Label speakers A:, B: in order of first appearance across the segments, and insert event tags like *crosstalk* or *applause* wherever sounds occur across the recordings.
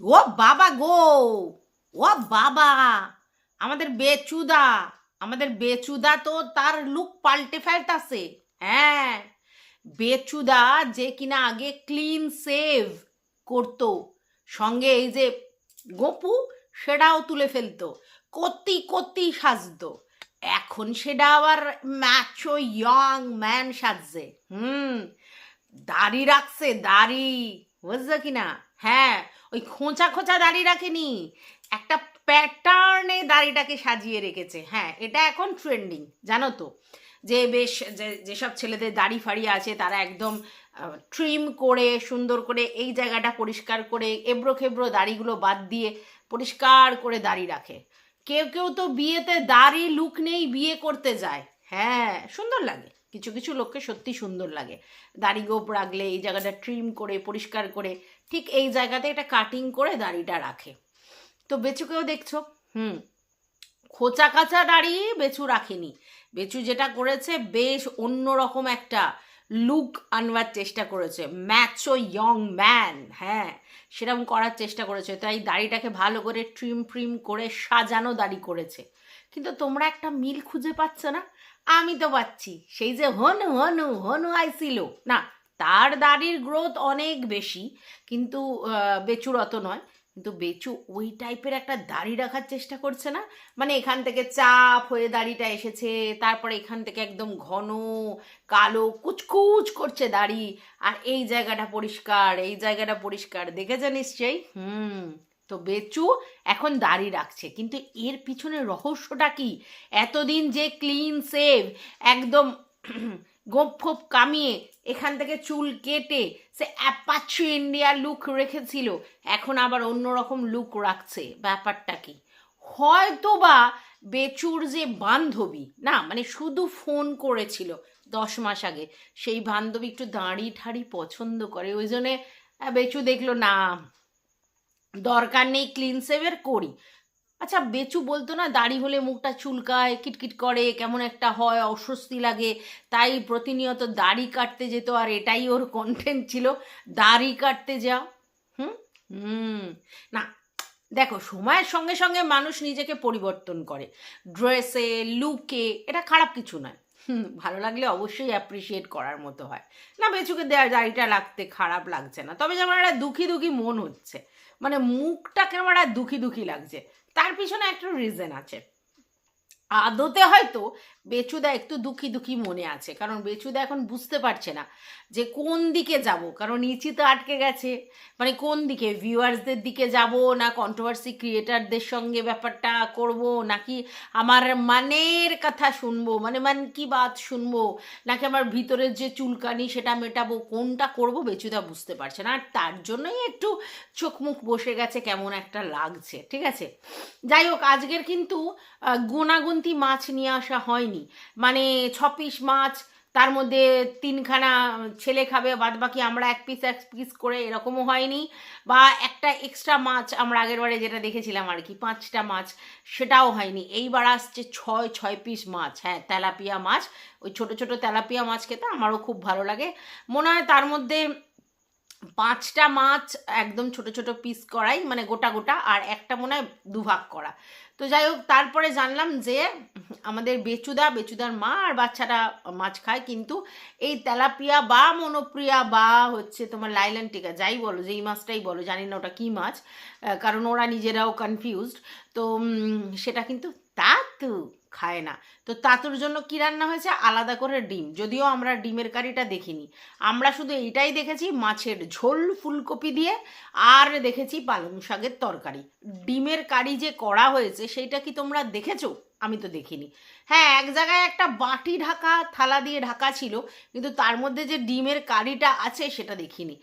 A: ও বাবা গো, ও বাবা। আমাদের বেচুদা আমাদের বেচুদা তো তার লুক পাল্টে ফেলতাছে। হ্যাঁ বেচুদা যে কিনা আগে ক্লিন সেভ করতো, সঙ্গে এই যে গোপু সেটাও তুলে ফেলতো কত্তি কত্তি সাজতো। এখন সেটা আবার ম্যাচো ইয়ং ম্যান সাজছে, হুম, দাড়ি রাখছে, দাড়ি বুঝছ কিনা? হ্যাঁ ওই খোঁচা খোঁচা দাড়ি রাখেনি। একটা প্যাটার্নে দাড়িটাকে সাজিয়ে রেখেছে। হ্যাঁ এটা এখন ট্রেন্ডিং জানো তো? যে বেশ যেসব ছেলেদের দাড়ি ফাড়ি আছে, তারা একদম ট্রিম করে, সুন্দর করে এই জায়গাটা পরিষ্কার করে, এবড়ো খেবড়ো দাড়িগুলো বাদ দিয়ে পরিষ্কার করে দাড়ি রাখে। কেউ কেউ তো বিয়েতে দাড়ি লুক নেই, বিয়ে করতে যায়। হ্যাঁ সুন্দর লাগে। কিছু কিছু লোককে সত্যি সুন্দর লাগে। দাড়ি গোপ রাখলে, এই জায়গাটা ট্রিম করে, পরিষ্কার করে ঠিক এই জায়গাতে এটা কাটিং করে দাড়িটা রাখে। তো বেচুকেও দেখছ? হুম। খোঁচা কাচা দাড়ি বেচু রাখেনি। বেচু যেটা করেছে বেশ অন্যরকম একটা লুক আনবার চেষ্টা করেছে। ম্যাচো ইয়ং ম্যান হ্যাঁ সেরকম করার চেষ্টা করেছে। তাই দাড়িটাকে ভালো করে ট্রিম ফ্রিম করে সাজানো দাড়ি করেছে। কিন্তু তোমরা একটা মিল খুঁজে পাচ্ছ না? আমি তো পাচ্ছি। সেই যে হনু হনু হনু আইছিল। না তার দাড়ির গ্রোথ অনেক বেশি, কিন্তু বেচুর অত নয়। কিন্তু বেচু ওই টাইপের একটা দাড়ি রাখার চেষ্টা করছে না। মানে এখান থেকে চাপ হয়ে দাড়িটা এসেছে, তারপরে এখান থেকে একদম ঘন, কালো, কুচকুচ করছে দাড়ি। আর এই জায়গাটা পরিষ্কার, এই জায়গাটা পরিষ্কার। দেখেছে নিশ্চয়ই? হুম। তো বেচু এখন দাড়ি রাখছে। কিন্তু এর পিছনে রহস্যটা কি? এতদিন যে ক্লিন সেভ একদম গোপ ফোপ কামিয়ে এখান থেকে চুল কেটে সে অ্যাপাচি ইন্ডিয়া লুক রেখেছিল। এখন আবার অন্যরকম লুক রাখছে ব্যাপারটা কি? হয়তো বা বেচুর যে বান্ধবী, না মানে শুধু ফোন করেছিল দশ মাস আগে, সেই বান্ধবী একটু দাঁড়ি ঠাড়ি পছন্দ করে, ওই জন্যে বেচু দেখল, না, দরকার নেই ক্লিন সেভের করি। আচ্ছা বেচু বলতো না, দাড়ি হলে মুখটা চুলকায়, কিটকিট করে, কেমন একটা হয়, অস্বস্তি লাগে। তাই প্রতিনিয়ত দাড়ি কাটতে যেত, আর এটাই ওর কন্টেন্ট ছিল। দাড়ি কাটতে যাও। হুম? হুম। না, দেখো, সময়ের সঙ্গে সঙ্গে মানুষ নিজেকে পরিবর্তন করে। ড্রেসে লুকে এটা খারাপ কিছু নয়। ভালো লাগলে অবশ্যই অ্যাপ্রিসিয়েট করার মতো হয়। না, বেচুকে দেয়া, দাড়িটা লাগতে খারাপ লাগছে না। তবে যেমন একটা দুঃখী দুঃখী মন হচ্ছে। মানে মুখটা কেমন একটা দুঃখী দুঃখী লাগছে। তার পিছনে একটা রিজন আছে। আদতে হয়তো বেচুদা একটু দুঃখী দুঃখী মনে আছে কারণ বেচুদা এখন বুঝতে পারছে না যে কোন দিকে যাব কারণ ইচি তো আটকে গেছে। মানে কোন দিকে? ভিউয়ার্সদের দিকে যাব না কন্ট্রোভার্সি ক্রিয়েটারদের সঙ্গে ব্যাপারটা করব নাকি আমার মানের কথা শুনব মানে মান কি বাত শুনব নাকি আমার ভিতরের যে চুলকানি সেটা মেটাবো কোনটা করব বেচুদা বুঝতে পারছে না। আর তার জন্যই একটু চোখ মুখ বসে গেছে কেমন একটা লাগছে ঠিক আছে? যাই হোক আজকের কিন্তু আহ, গুণাগুন্তি মাছ নিয়ে আসা হয়নি। মানে ছ পিস মাছ, তার মধ্যে তিনখানা ছেলে খাবে বাদ বাকি আমরা এক পিস এক পিস করে এরকমও হয়নি। বা একটা এক্সট্রা মাছ আমরা আগের বারে যেটা দেখেছিলাম আর কি, পাঁচটা মাছ, সেটাও হয়নি। এইবার আসছে ছয় ছয় পিস মাছ। হ্যাঁ তেলাপিয়া মাছ। ওই ছোট ছোট তেলাপিয়া মাছ খেতে আমারও খুব ভালো লাগে। মনে হয় তার মধ্যে পাঁচটা মাছ একদম ছোট ছোট পিস করাই মানে গোটা গোটা, আর একটা মনে হয় দুভাগ করা। তো যাই হোক, তারপরে জানলাম যে আমাদের বেচুদা, বেচুদার মা আর বাচ্চাটা মাছ খায়, কিন্তু এই তেলাপিয়া বা মনোপ্রিয়া বা হচ্ছে তোমার লাইল্যান্ড টিকা, যাই বলো, যেই মাছটাই বলো, জানি না ওটা কী মাছ কারণ ওরা নিজেরাও কনফিউজড তো সেটা কিন্তু তাতু খায় না। তো তাতুর জন্য কি রান্না হয়েছে? আলাদা করে ডিম। যদিও আমরা ডিমের কারিটা দেখিনি। আমরা শুধু এইটাই দেখেছি, মাছের ঝোল ফুলকপি দিয়ে, আর দেখেছি পালং শাকের তরকারি। ডিমের কারি যে করা হয়েছে, সেইটা কি তোমরা দেখেছ? আমি তো দেখিনি। হ্যাঁ এক জায়গায় একটা বাটি ঢাকা, থালা দিয়ে ঢাকা ছিল, কিন্তু তার মধ্যে যে ডিমের কারিটা আছে, সেটা দেখিনি।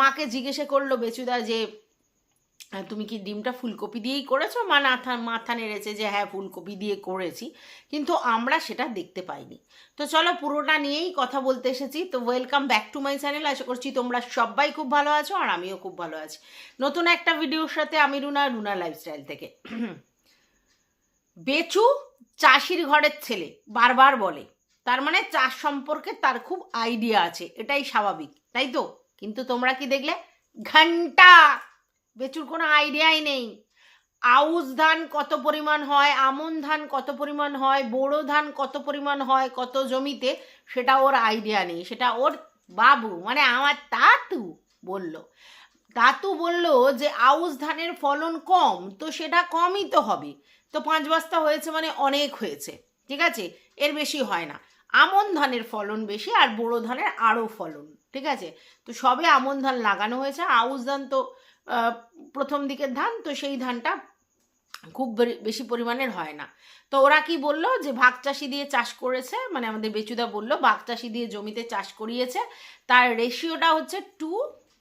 A: মাকে জিজ্ঞেসে করল বেচুদা যে তুমি কি ডিমটা ফুলকপি দিয়েই করেছ? মা মাথা মাথা নেড়েছে যে হ্যাঁ ফুলকপি দিয়ে করেছি। কিন্তু আমরা সেটা দেখতে পাইনি। তো চলো পুরোটা নিয়েই কথা বলতে এসেছি। তো welcome back to my channel আশা করছি তোমরা সবাই খুব ভালো আছো আর আমিও খুব ভালো আছি। নতুন একটা ভিডিওর সাথে আমি রুনা রুনা লাইফস্টাইল থেকে। বেচু চাষির ঘরের ছেলে, বারবার বলে। তার মানে চাষ সম্পর্কে তার খুব আইডিয়া আছে। এটাই স্বাভাবিক, তাই তো? কিন্তু তোমরা কি দেখলে? ঘণ্টা! বেচুর, কোনো আইডিয়াই নেই। আউশ ধান কত পরিমাণ হয়, আমন ধান কত পরিমাণ হয়, বোরো ধান কত পরিমাণ হয়, কত জমিতে, সেটা ওর আইডিয়া নেই। সেটা ওর বাবু মানে আমার তাতু বলল। তাতু বলল যে আউশ ধানের ফলন কম, তো সেটা কমই তো হবে। তো পাঁচ বস্তা হয়েছে মানে অনেক হয়েছে, ঠিক আছে? এর বেশি হয় না। আমন ধানের ফলন বেশি আর বোরো ধানের আরও ফলন, ঠিক আছে? তো সবে আমন ধান লাগানো হয়েছে, আউশ ধান তো প্রথম দিকের ধান, তো সেই ধানটা খুব বেশি পরিমাণের হয় না। তো ওরা কি বলল যে, ভাগ চাষি দিয়ে চাষ করেছে মানে আমাদের বেচুদা বলল, ভাগ চাষি দিয়ে জমিতে চাষ করিয়েছে, তার রেশিওটা হচ্ছে টু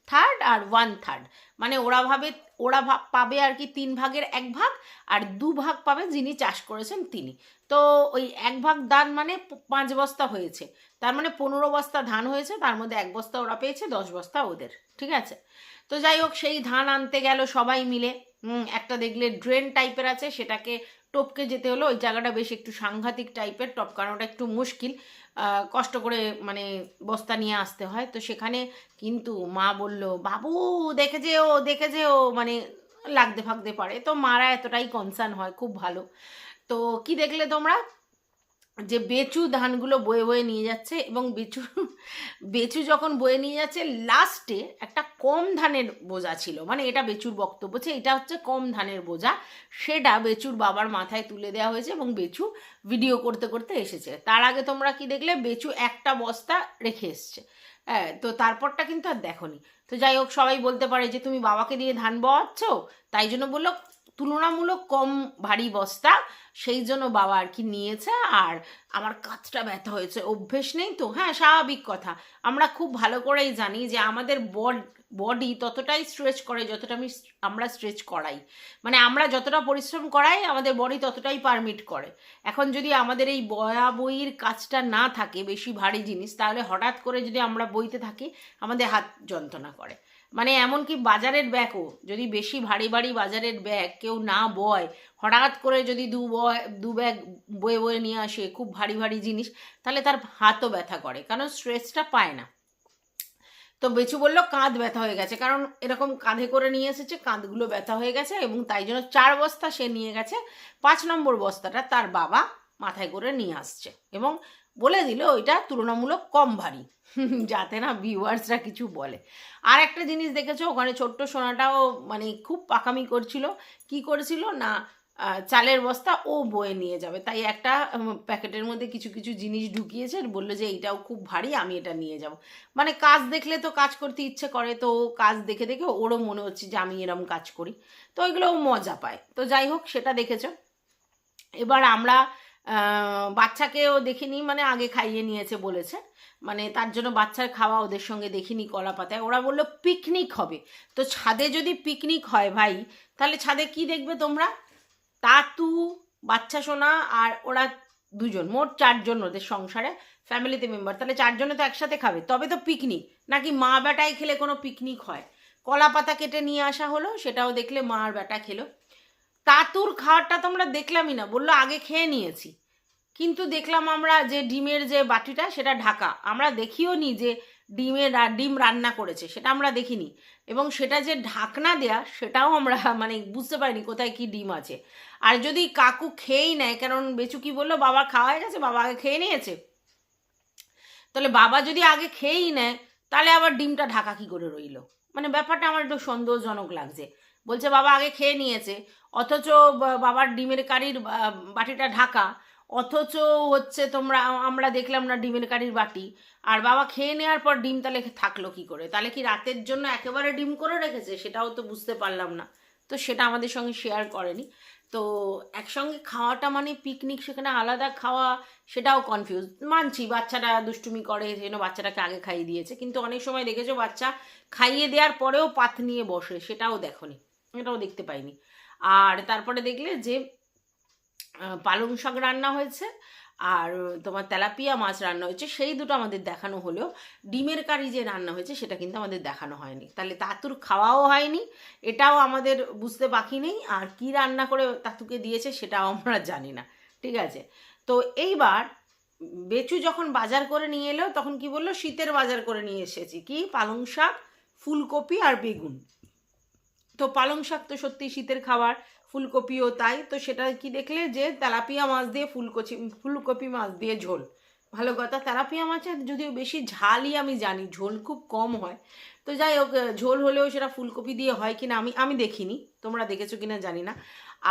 A: থার্ড আর ওয়ান থার্ড মানে ওরা ভাবে, ওরা পাবে আর কি তিন ভাগের এক ভাগ, আর দু ভাগ পাবে যিনি চাষ করেছেন তিনি। তো ওই এক ভাগ ধান মানে পাঁচ বস্তা হয়েছে। তার মানে পনেরো বস্তা ধান হয়েছে, তার মধ্যে এক বস্তা ওরা পেয়েছে, দশ বস্তা ওদের। ঠিক আছে? তো যাই হোক, সেই ধান আনতে গেল সবাই মিলে। একটা দেখলে ড্রেন টাইপের আছে, সেটাকে টপকে যেতে হলো। ওই জায়গাটা বেশ একটু সাংঘাতিক টাইপের টপ টপকানোটা একটু মুশকিল। কষ্ট করে মানে বস্তা নিয়ে আসতে হয়। তো সেখানে কিন্তু মা বলল, বাবু, দেখে যেও দেখে যেও। মানে লাগতে ফাকতে পারে। তো মারা এতটাই কনসার্ন হয়, খুব ভালো। তো কি দেখলে তোমরা? যে বেচু ধানগুলো বয়ে বয়ে নিয়ে যাচ্ছে এবং বেচু বেচু যখন বয়ে নিয়ে যাচ্ছে লাস্টে একটা কম ধানের বোঝা ছিল। মানে এটা বেচুর বক্তব্য যে এটা হচ্ছে কম ধানের বোঝা। সেটা বেচুর বাবার মাথায় তুলে দেওয়া হয়েছে এবং বেচু ভিডিও করতে করতে এসেছে। তার আগে তোমরা কি দেখলে, বেচু একটা বস্তা রেখে এসছে। হ্যাঁ তো তারপরটা কিন্তু আর দেখোনি। তো যাই হোক, সবাই বলতে পারে যে তুমি বাবাকে দিয়ে ধান বওয়াচ্ছ, তাই জন্য বলল তুলনামূলক কম ভারী বস্তা, সেই জন্য বাবা আর কি নিয়েছে। আর আমার কাঁধটা ব্যথা হয়েছে, অভ্যেস নেই তো? হ্যাঁ স্বাভাবিক কথা। আমরা খুব ভালো করেই জানি যে আমাদের বড বডি ততটাই স্ট্রেচ করে যতটা আমি আমরা স্ট্রেচ করাই। মানে আমরা যতটা পরিশ্রম করাই, আমাদের বডি ততটাই পারমিট করে। এখন যদি আমাদের এই বয়া বইয়ের কাজটা না থাকে, বেশি ভারী জিনিস, তাহলে হঠাৎ করে যদি আমরা বইতে থাকি, আমাদের হাত যন্ত্রণা করে। মানে এমনকি বাজারের ব্যাগও যদি বেশি ভারী ভারী বাজারের ব্যাগ কেউ না বয়, হঠাৎ করে যদি দু বয়, দু ব্যাগ বয়ে বয়ে নিয়ে আসে খুব ভারী ভারী জিনিস, তাহলে তার হাতও ব্যথা করে, কারণ স্ট্রেসটা পায় না। তো বেচু বলল, কাঁধ ব্যথা হয়ে গেছে। কারণ এরকম কাঁধে করে নিয়ে এসেছে, কাঁধগুলো ব্যথা হয়ে গেছে এবং তাই জন্য চার বস্তা সে নিয়ে গেছে, পাঁচ নম্বর বস্তাটা তার বাবা মাথায় করে নিয়ে আসছে এবং বলে দিল ওইটা তুলনামূলক কম ভারী, যাতে না ভিউয়ার্সরা কিছু বলে। আর একটা জিনিস দেখেছ, ওখানে ছোট্ট সোনাটাও মানে খুব পাকামি করছিল। কি করেছিল না চালের বস্তা ও বয়ে নিয়ে যাবে। তাই একটা প্যাকেটের মধ্যে কিছু কিছু জিনিস ঢুকিয়েছে বলল যে এইটাও খুব ভারী, আমি এটা নিয়ে যাব। মানে কাজ দেখলে তো কাজ করতে ইচ্ছে করে, তো কাজ দেখে দেখে ওরও মনে হচ্ছে যে আমি এরম কাজ করি। তো ওইগুলো মজা পায়। তো যাই হোক, সেটা দেখেছ। এবার আমরা বাচ্চাকেও দেখিনি মানে আগে খাইয়ে নিয়েছে বলেছে। মানে তার জন্য বাচ্চার খাওয়া ওদের সঙ্গে দেখিনি কলা পাতায় ওরা বলল, পিকনিক হবে। তো ছাদে যদি পিকনিক হয় ভাই, তাহলে ছাদে কি দেখবে তোমরা? তাতু, বাচ্চা সোনা আর ওরা দুজন, মোট চারজন ওদের সংসারে ফ্যামিলিতে মেম্বার তাহলে চারজনে তো একসাথে খাবে। তবে তো পিকনিক, নাকি মা বেটাই খেলে কোনো পিকনিক হয়? কলা পাতা কেটে নিয়ে আসা হলো, সেটাও দেখলে মা আর বেটা খেলো। তাতুর খাওয়ারটা তো আমরা দেখলামই না, বলল আগে খেয়ে নিয়েছি। কিন্তু দেখলাম আমরা যে ডিমের যে বাটিটা, সেটা ঢাকা। আমরা দেখিও নি যে ডিমের ডিম রান্না করেছে, সেটা আমরা দেখিনি। এবং সেটা যে ঢাকনা দেয়া, সেটাও আমরা মানে বুঝতে পারিনি কোথায় কি ডিম আছে। আর যদি কাকু খেয়েই নেয়, কারণ বেচু কি বলল, বাবা খাওয়া হয়ে গেছে, বাবা আগে খেয়ে নিয়েছে। তাহলে বাবা যদি আগে খেয়েই নেয়, তাহলে আবার ডিমটা ঢাকা কি করে রইল? মানে ব্যাপারটা আমার একটু সন্দেহজনক লাগছে। বলছে বাবা আগে খেয়ে নিয়েছে অথচ বাবার ডিমের কারির বাটিটা ঢাকা, অথচ হচ্ছে তোমরা, আমরা দেখলাম না ডিমের কারির বাটি। আর বাবা খেয়ে নেওয়ার পর ডিম তাহলে থাকল কি করে? তাহলে কি রাতের জন্য একেবারে ডিম করে রেখেছে? সেটাও তো বুঝতে পারলাম না। তো সেটা আমাদের সঙ্গে শেয়ার করেনি। তো একসঙ্গে খাওয়াটা মানে পিকনিক সেখানে আলাদা খাওয়া, সেটাও কনফিউজ মানছি বাচ্চাটা দুষ্টুমি করে যেন বাচ্চাটাকে আগে খাইয়ে দিয়েছে। কিন্তু অনেক সময় দেখেছ বাচ্চা খাইয়ে দেওয়ার পরেও পাত নিয়ে বসে, সেটাও দেখোনি। এটাও দেখতে পাইনি। আর তারপরে দেখলে যে পালং শাক রান্না হয়েছে আর তোমার তেলাপিয়া মাছ রান্না হয়েছে, সেই দুটো আমাদের দেখানো হলেও ডিমের কারি যে রান্না হয়েছে, সেটা কিন্তু আমাদের দেখানো হয়নি। তাহলে তাতুর খাওয়াও হয়নি, এটাও আমাদের বুঝতে বাকি নেই, আর কি রান্না করে তাতুকে দিয়েছে সেটাও আমরা জানি না, ঠিক আছে? তো এইবার বেচু যখন বাজার করে নিয়ে এলো, তখন কি বলল? শীতের বাজার করে নিয়ে এসেছি, কি? পালং শাক, ফুলকপি আর বেগুন। তো পালং শাক তো সত্যি শীতের খাবার, ফুলকপিও তাই। তো সেটা কি দেখলে যে তেলাপিয়া মাছ দিয়ে ফুলকপি ফুলকপি মাছ দিয়ে ঝোল। ভালো কথা, তেলাপিয়া মাছের যদিও বেশি ঝালই আমি জানি, ঝোল খুব কম হয়। তো যাই হোক ঝোল হলেও সেটা ফুলকপি দিয়ে হয় কিনা আমি আমি দেখিনি, তোমরা দেখেছ কিনা জানি না।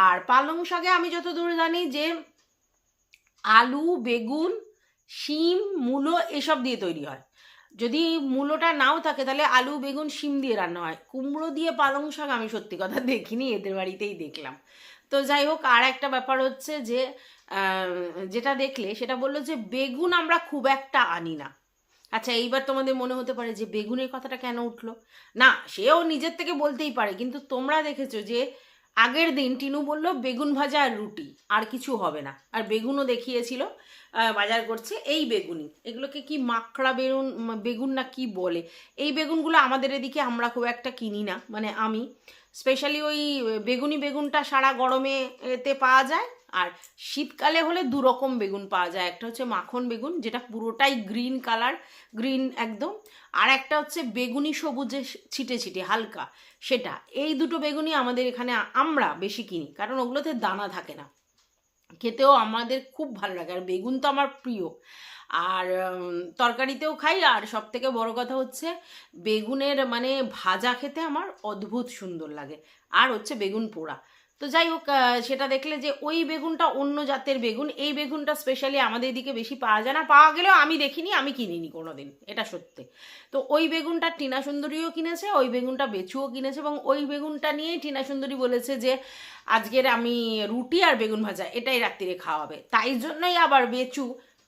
A: আর পালং শাকে আমি যতদূর জানি যে আলু, বেগুন, শিম, মূলো এসব দিয়ে তৈরি হয়। যদি মূলোটা নাও থাকে, তাহলে আলু, বেগুন, শিম দিয়ে রান্না হয়। কুমড়ো দিয়ে পালং শাক আমি সত্যি কথা দেখিনি, এদের বাড়িতেই দেখলাম। তো যাই হোক, আর একটা ব্যাপার হচ্ছে যে যেটা দেখলে সেটা বলল যে, বেগুন আমরা খুব একটা আনি না। আচ্ছা এইবার তোমাদের মনে হতে পারে যে, বেগুনের কথাটা কেন উঠল? না, সেও নিজের থেকে বলতেই পারে, কিন্তু তোমরা দেখেছ যে আগের দিন টিনু বলল, বেগুন ভাজা আর রুটি, আর কিছু হবে না। আর বেগুনও দেখিয়েছিল বাজার করছে এই বেগুনি। এগুলোকে কি মাকড়া বেগুন বেগুন না কি বলে? এই বেগুনগুলো আমাদের এদিকে আমরা খুব একটা কিনি না মানে আমি। স্পেশালি ওই বেগুনি বেগুনটা সারা গরমে এতে পাওয়া যায় আর শীতকালে হলে দু রকম বেগুন পাওয়া যায়। একটা হচ্ছে মাখন বেগুন, যেটা পুরোটাই গ্রিন কালার গ্রিন একদম। আর একটা হচ্ছে বেগুনি সবুজে ছিটে ছিটে, হালকা। সেটা, এই দুটো বেগুনই আমাদের এখানে আমরা বেশি কিনি, কারণ ওগুলোতে দানা থাকে না। খেতেও আমাদের খুব ভালো লাগে, আর বেগুন তো আমার প্রিয়। আর তরকারিতেও খাই, আর সব থেকে বড় কথা হচ্ছে বেগুনের মানে ভাজা খেতে আমার অদ্ভুত সুন্দর লাগে। আর হচ্ছে বেগুন পোড়া। তো যাই হোক সেটা দেখলে যে ওই বেগুনটা অন্য জাতের বেগুন, এই বেগুনটা স্পেশালি আমাদের এদিকে বেশি পাওয়া যায় না। পাওয়া গেলেও আমি দেখিনি, আমি কিনিনি কোনোদিন, এটা সত্যি। তো ওই বেগুনটা টিনা সুন্দরীও কিনেছে, ওই বেগুনটা বেচুও কিনেছে এবং ওই বেগুনটা নিয়েই টিনা সুন্দরী বলেছে যে, আজকের আমি রুটি আর বেগুন ভাজা, এটাই রাত্রিরে খাওয়াবে। তাই জন্যই আবার বেচু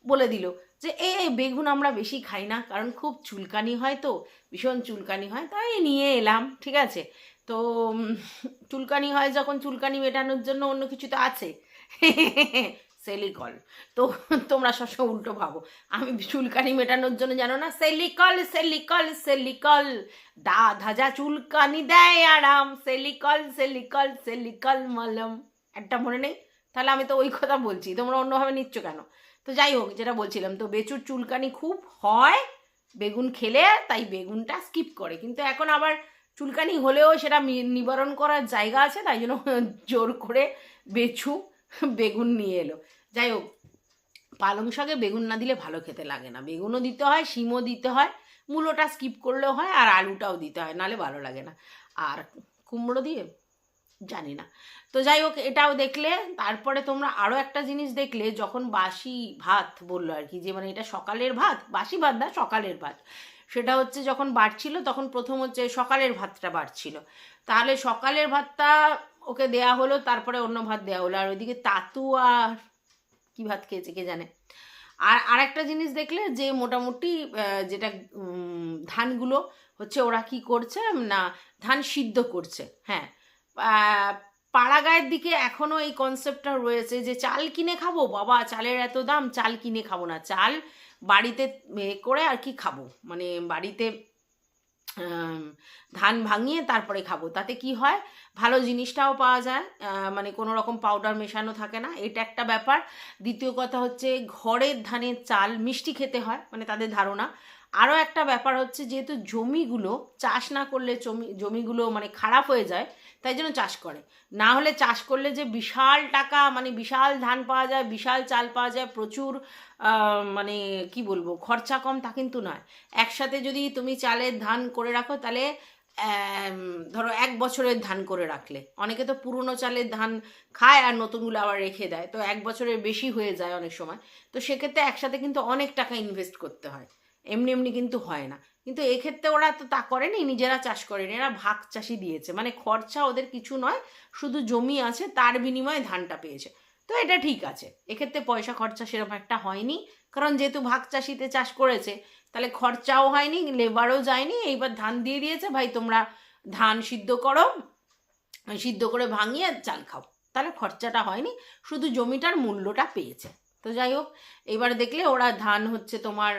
A: বলে দিল যে এই বেগুন আমরা বেশি খাই না, কারণ খুব চুলকানি হয় তো, ভীষণ চুলকানি হয়। তাই নিয়ে এলাম, ঠিক আছে। তো চুলকানি হয় যখন চুলকানি মেটানোর জন্য অন্য কিছু তো আছে। সেলিকল। তো, তোমরা সবসময় উল্টো ভাবো। আমি চুলকানি মেটানোর জন্য জানো না? সেলিকল সেলিকল সেলিকল। দা ধাজা চুলকানি দেয় আরাম। সেলিকল সেলিকল সেলিকল মলম। একটা মনে নেই? তাহলে আমি তো ওই কথা বলছি। তোমরা অন্যভাবে নিচ্ছ কেন? তো যাই হোক, যেটা বলছিলাম, তো বেচুর চুলকানি খুব হয়। বেগুন খেলে, তাই বেগুনটা স্কিপ করে। কিন্তু এখন আবার চুলকানি হলেও সেটা নিবারণ করার জায়গা আছে, তাই জন্য জোর করে বেছু, বেগুন নিয়ে এলো। যাই হোক, পালং শাকে বেগুন না দিলে ভালো খেতে লাগে না। বেগুনও দিতে হয়, শিমও দিতে হয়, মূলোটা স্কিপ করলেও হয়, আর আলুটাও দিতে হয়, নালে ভালো লাগে না। আর কুমড়ো দিয়ে? জানি না। তো যাই হোক, এটাও দেখলে, তারপরে তোমরা আরও একটা জিনিস দেখলে, যখন বাসি ভাত বলল আর কি, যে মানে এটা সকালের ভাত, বাসি ভাত না, সকালের ভাত। সেটা হচ্ছে যখন বাড়ছিল তখন প্রথম হচ্ছে সকালের ভাতটা বাড়ছিল। তাহলে সকালের ভাতটা ওকে দেয়া হলো, তারপরে অন্য ভাত দেওয়া হলো। আর ওইদিকে তাতু আর কী ভাত খেয়েছে কে জানে? আর আরেকটা জিনিস দেখলে যে মোটামুটি যেটা ধানগুলো হচ্ছে ওরা কি করছে, না, ধান সিদ্ধ করছে হ্যাঁ। পাড়াগাঁয়ের দিকে এখনও এই কনসেপ্টটা রয়েছে যে চাল কিনে খাব? বাবা, চালের এত দাম, চাল কিনে খাব না। চাল বাড়িতে করে আর কি খাব। মানে বাড়িতে ধান ভাঙিয়ে তারপরে খাব। তাতে কি হয়, ভালো জিনিসটাও পাওয়া যায় মানে কোনো রকম পাউডার মেশানো থাকে না। এটা একটা ব্যাপার। দ্বিতীয় কথা হচ্ছে, ঘরের ধানের চাল মিষ্টি খেতে হয় মানে তাদের ধারণা। আরও একটা ব্যাপার হচ্ছে, যেহেতু জমিগুলো চাষ না করলে জমি, জমিগুলো মানে খারাপ হয়ে যায় তাই জন্য চাষ করে। না হলে চাষ করলে যে বিশাল টাকা মানে বিশাল ধান পাওয়া যায়, বিশাল চাল পাওয়া যায়, প্রচুর মানে কি বলব, খরচা কম তা কিন্তু নয়। একসাথে যদি তুমি চালের ধান করে রাখো, তাহলে ধরো এক বছরের ধান করে রাখলে। অনেকে তো পুরনো চালের ধান খায় আর নতুনগুলো আবার রেখে দেয়, তো এক বছরের বেশি হয়ে যায় অনেক সময়। তো সেক্ষেত্রে একসাথে কিন্তু অনেক টাকা ইনভেস্ট করতে হয়। এমনি এমনি কিন্তু হয় না। কিন্তু এক্ষেত্রে ওরা তো তা করেনি, নিজেরা চাষ করেনি, এরা ভাগ চাষি দিয়েছে। মানে খরচা ওদের কিছু নয়, শুধু জমি আছে, তার বিনিময়ে ধানটা পেয়েছে। তো এটা ঠিক আছে। এক্ষেত্রে পয়সা খরচা সেরকম একটা হয়নি, কারণ যেহেতু ভাগ চাষিতে চাষ করেছে, তাহলে খরচাও হয়নি লেবারও যায়নি, এইবার ধান দিয়ে দিয়েছে, ভাই তোমরা ধান সিদ্ধ করো, সিদ্ধ করে ভাঙিয়ে চাল খাও। তাহলে খরচাটা হয়নি, শুধু জমিটার মূল্যটা পেয়েছে। তো যাই হোক, এবার দেখলে ওরা ধান হচ্ছে তোমার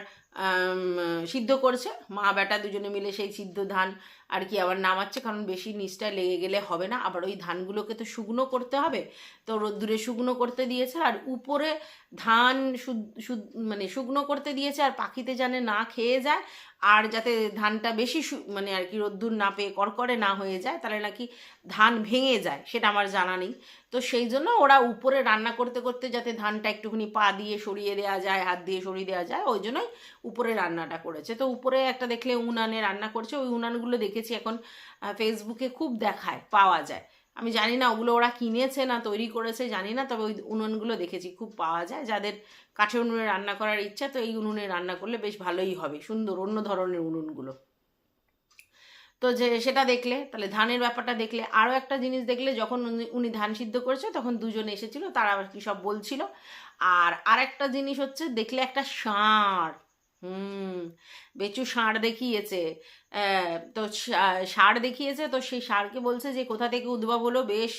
A: সিদ্ধ করছে। মা বেটা দুজনে মিলে সেই সিদ্ধ ধান আর কি আবার নামাচ্ছে, কারণ বেশি নিচটা লেগে গেলে হবে না। আবার ওই ধানগুলোকে তো শুকনো করতে হবে। তো রোদ্দুরে শুকনো করতে দিয়েছে আর উপরে ধান মানে শুকনো করতে দিয়েছে আর পাখিতে জানে না খেয়ে যায়। আর যাতে ধানটা বেশি মানে আর কি রোদ্দুর না পেয়ে করকরে না হয়ে যায়, তাহলে নাকি ধান ভেঙে যায়, সেটা আমার জানা নেই। তো সেই জন্য ওরা উপরে রান্না করতে করতে যাতে ধানটা একটুখানি পা দিয়ে সরিয়ে দেওয়া যায়, হাত দিয়ে সরিয়ে দেওয়া যায়, ওই জন্যই উপরে রান্নাটা করেছে। তো উপরে একটা দেখলে উনানে রান্না করছে, ওই উনানগুলো দেখেছি এখন ফেসবুকে খুব দেখায়, পাওয়া যায়। আমি জানি না, ওগুলো ওরা কিনেছে না, তৈরি করেছে, জানি না, তবে ওই উনুনগুলো দেখেছি, খুব পাওয়া যায়। যাদের কাঠের উনুনে রান্না করার ইচ্ছা, তো এই উনুনে রান্না করলে বেশ ভালোই হবে। সুন্দর, অন্য ধরনের উনুনগুলো। তো যে, সেটা দেখলে, তাহলে ধানের ব্যাপারটা দেখলে। আরও একটা জিনিস দেখলে, যখন উনি- ধান সিদ্ধ করেছে, তখন দুজন এসেছিল, তারা আবার কী সব বলছিল। আর আরেকটা জিনিস হচ্ছে, দেখলে একটা ষাঁড় হুম, বেচু ষাঁড় দেখিয়েছে। তো ষাঁড় দেখিয়েছে, তো সেই ষাঁড়কে বলছে যে, কোথা থেকে উদ্ভব হলো? বেশ,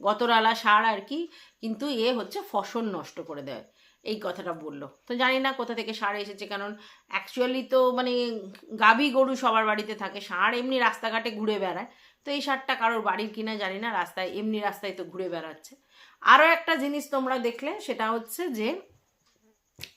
A: গতরালা ষাঁড় আর কি, কিন্তু এ হচ্ছে ফসল নষ্ট করে দেয়। এই কথাটা বলল। তো জানি না কোথা থেকে ষাঁড় এসেছে, কারণ অ্যাকচুয়ালি তো মানে গাভী গরু সবার বাড়িতে থাকে, ষাঁড় এমনি রাস্তাঘাটে ঘুরে বেড়ায়। তো এই ষাঁড়টা কারোর বাড়ির কিনা জানি না, রাস্তায়, এমনি রাস্তায় তো ঘুরে বেড়াচ্ছে। আরও একটা জিনিস তোমরা দেখলে, সেটা হচ্ছে যে,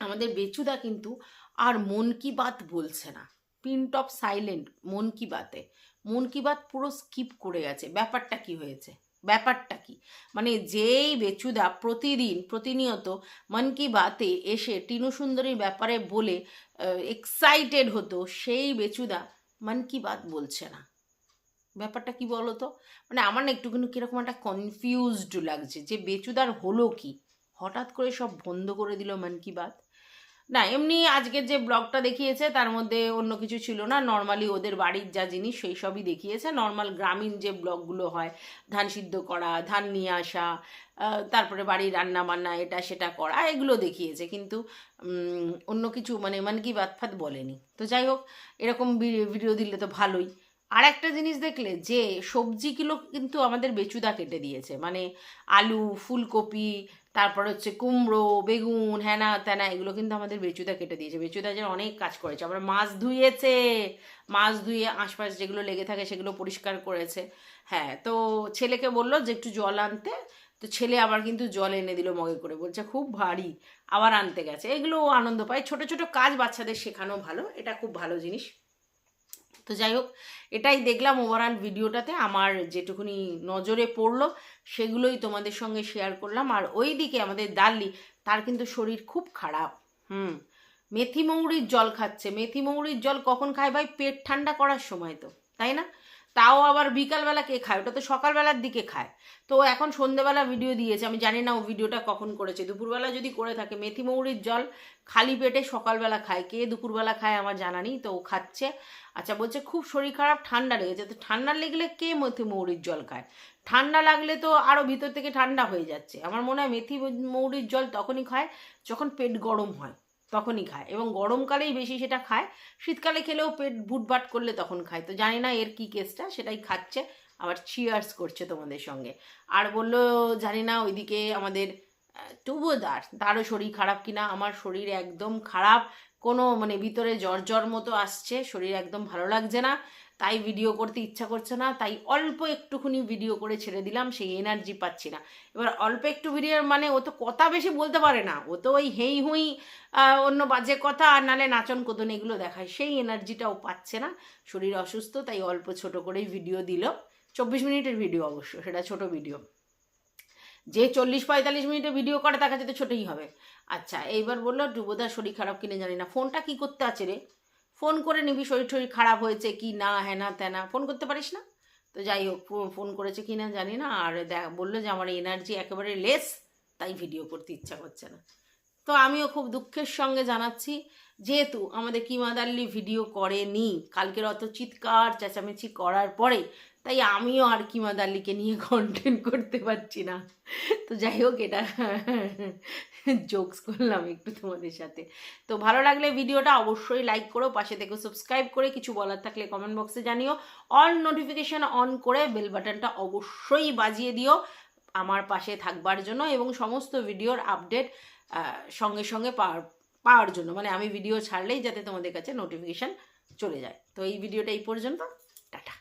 A: আমাদের বেচুদা কিন্তু আর মন কি বাত বলছে না। পিন টপ সাইলেন্ট মন কি বাতে। মন কি বাত পুরো স্কিপ করে গেছে। ব্যাপারটা কি হয়েছে? ব্যাপারটা কি? মানে যেই বেচুদা প্রতিদিন, প্রতিনিয়ত মন কি বাতে এসে টিনু সুন্দরীর ব্যাপারে বলে এক্সাইটেড হতো, সেই বেচুদা মন কি বাত বলছে না। ব্যাপারটা কি বলো তো মানে আমার না একটুখানি কীরকম একটা কনফিউজড লাগছে যে বেচুদার হলো কি? হঠাৎ করে সব বন্ধ করে দিল মন কি বাত। না, এমনি আজকের যে ব্লগটা দেখিয়েছে, তার মধ্যে অন্য কিছু ছিল না। নর্মালি ওদের বাড়ির যা জিনিস, সেই সবই দেখিয়েছে। নর্মাল গ্রামীণ যে ব্লগগুলো হয়, ধান সিদ্ধ করা, ধান নিয়ে আসা তারপরে বাড়ির রান্না বান্না এটা সেটা করা, এগুলো দেখিয়েছে। কিন্তু অন্য কিছু মানে মানে কি বাত ফাত বলেনি। তো যাই হোক, এরকম ভিডিও দিলে তো ভালোই। আর একটা জিনিস দেখলে, যে সবজিগুলো কিন্তু আমাদের বেচুদা কেটে দিয়েছে। মানে আলু, ফুলকপি তারপর হচ্ছে কুমড়ো, বেগুন হ্যানা ত্যানা এগুলো কিন্তু আমাদের বেচুদা কেটে দিয়েছে। বেচুদা যেন অনেক কাজ করেছে। আবার মাছ ধুয়েছে। মাছ ধুয়ে আশপাশ যেগুলো লেগে থাকে সেগুলো পরিষ্কার করেছে। হ্যাঁ তো ছেলেকে বলল যে একটু জল আনতে। তো ছেলে আবার কিন্তু জল এনে দিল মগে করে। বলছে, খুব ভারী। আবার আনতে গেছে। এগুলো আনন্দ পায়। ছোট ছোট কাজ বাচ্চাদের শেখানো ভালো। এটা খুব ভালো জিনিস। তো যাই হোক, এটাই দেখলাম ওভারঅল ভিডিওটাতে। আমার যেটুকুনি নজরে পড়ল, সেগুলোই তোমাদের সঙ্গে শেয়ার করলাম। আর ওই দিকে আমাদের দাল্লি, তার কিন্তু শরীর খুব খারাপ। হুম মেথি মৌরির জল খাচ্ছে। মেথি মৌরির জল কখন খায় ভাই? পেট ঠান্ডা করার সময় তো, তাই না? তাও আবার বিকালবেলা কে খায়? ওটা তো সকালবেলার দিকে খায়। তো এখন সন্ধেবেলা ভিডিও দিয়েছে। আমি জানি না ও ভিডিওটা কখন করেছে। দুপুরবেলা যদি করে থাকে, মেথি মৌরির জল খালি পেটে সকালবেলা খায়। কে দুপুরবেলা খায় আমার জানা নেই। তো ও খাচ্ছে। আচ্ছা বলছে খুব শরীর খারাপ, ঠান্ডা লেগেছে। তো ঠান্ডা লেগলে কে মেথি মৌরির জল খায়? ঠান্ডা লাগলে তো আরও ভিতর থেকে ঠান্ডা হয়ে যাচ্ছে। আমার মনে হয় মেথি মৌরির জল তখনই খায় যখন পেট গরম হয়। তখনই খায় এবং গরমকালেই বেশি সেটা খায়। শীতকালে খেলেও পেট ভুটভাট করলে তখন খায়। তো জানি না এর কি কেসটা সেটাই খাচ্ছে, আবার চিয়ার্স করছে তোমাদের সঙ্গে। আর বলল, জানি না, ওইদিকে আমাদের টুবোদার তারও শরীর খারাপ কিনা? আমার শরীর একদম খারাপ, কোনো মানে ভিতরে জ্বর জ্বর মতো আসছে, শরীর একদম ভালো লাগছে না। তাই ভিডিও করতে ইচ্ছা করছে না, তাই অল্প একটুখানি ভিডিও করে ছেড়ে দিলাম, সেই এনার্জি পাচ্ছি না। এবার অল্প একটু ভিডিওর মানে ও তো কথা বেশি বলতে পারে না, ও তো ওই হেই হুই অন্য বাজে কথা, আর নালে নাচন কোদন এগুলো দেখায়, সেই এনার্জিটা ও পাচ্ছে না। শরীর অসুস্থ, তাই অল্প ছোট করেই ভিডিও দিল। চব্বিশ মিনিটের ভিডিও অবশ্য, সেটা ছোট ভিডিও যে চল্লিশ পঁয়তাল্লিশ মিনিটে ভিডিও করে, তার কাছে তো ছোটোই হবে। আচ্ছা এইবার বলল ডুবোদার শরীর খারাপ কিনে জানি না। ফোনটা কি করতে আছে রে? ফোন করে নিবি, শরীর টরীর খারাপ হয়েছে কি না হ্যানা ত্যানা ফোন করতে পারিস না? তো যাই হোক ফোন করেছে কি না জানি না, আর দেখ- বলল যে আমার এনার্জি একেবারে লেস তাই ভিডিও করতে ইচ্ছা করছে না। তো আমিও খুব দুঃখের সঙ্গে জানাচ্ছি, যেহেতু আমাদের কিমাদাল্লি ভিডিও করেনি, কালকের অত চিৎকার, চেঁচামেচি করার পরে তাই আমিও আর কিমাদাল্লিকে নিয়ে *laughs* কন্টেন্ট করতে পারছি না। তো যাই হোক, এটা *laughs* জোকস করলাম একটু তোমাদের সাথে। তো ভালো লাগলে ভিডিওটা অবশ্যই লাইক করো, পাশে থেকে সাবস্ক্রাইব করে, কিছু বলার থাকলে কমেন্ট বক্সে জানিও। অল নোটিফিকেশান অন করে বেল বাটনটা অবশ্যই বাজিয়ে দিও আমার পাশে থাকবার জন্য এবং সমস্ত ভিডিওর আপডেট সঙ্গে সঙ্গে পাওয়ার পাওয়ার জন্য। মানে আমি ভিডিও ছাড়লেই যাতে তোমাদের কাছে নোটিফিকেশান চলে যায়। তো এই ভিডিওটা এই পর্যন্ত। টাটা।